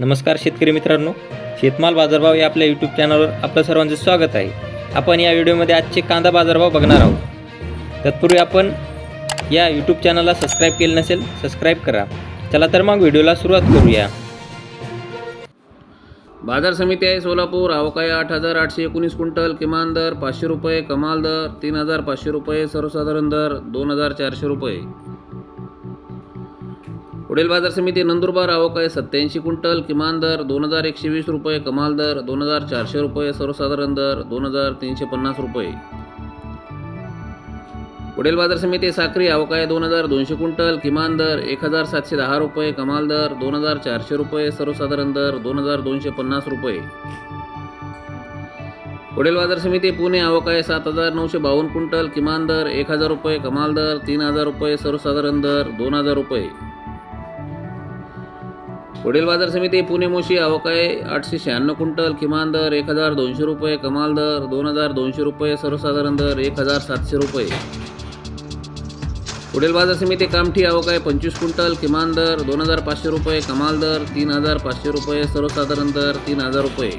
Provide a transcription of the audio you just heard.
नमस्कार शेतकरी मित्रांनो शेतमाल बाजारभाव या आपल्या यूट्यूब चॅनलवर आपलं सर्वांचं स्वागत आहे. आपण या व्हिडिओमध्ये आजचे कांदा बाजारभाव बघणार आहोत. तत्पूर्वी आपण या यूट्यूब चॅनलला सबस्क्राईब केलं नसेल सबस्क्राईब करा. चला तर मग व्हिडिओला सुरुवात करूया. बाजार समिती आहे सोलापूर अवकाळी आठ हजार आठशे एकोणीस क्विंटल किमान दर पाचशे रुपये कमाल दर तीन हजार पाचशे रुपये सर्वसाधारण दर दोन हजार चारशे रुपये. पुढील बाजार समिती नंदुरबार आहे सत्याऐंशी क्विंटल किमान दर दोन हजार एकशे वीस रुपये कमाल दर दोन हजार चारशे रुपये सर्वसाधारण दर दोन हजार तीनशे पन्नास रुपये. पुढील बाजार समिती साखरी आहे दोन हजार दोनशे क्विंटल किमान दर एक हजार सातशे दहा रुपये कमाल दर दोन हजार चारशे रुपये सर्वसाधारण दर दोन हजार दोनशे पन्नास रुपये. पुढील बाजार समिती पुणे आहे सात हजार नऊशे बावन्न क्विंटल किमान दर एक हजार रुपये कमाल दर तीन हजार रुपये सर्वसाधारण दर दोन हजार रुपये. पुढील बाजार समिती पुणे मोशी अवकाळी आठशे शहाण्णव क्विंटल किमान दर एक हजार दोनशे रुपये कमाल दर दोन हजार दोनशे रुपये सर्वसाधारण दर एक हजार सातशे रुपये. पुढील बाजार समिती कामठी अवकाळी पंचवीस क्विंटल किमान दर दोन हजार पाचशे रुपये कमाल दर तीन हजार पाचशे रुपये सर्वसाधारण दर तीन हजार रुपये.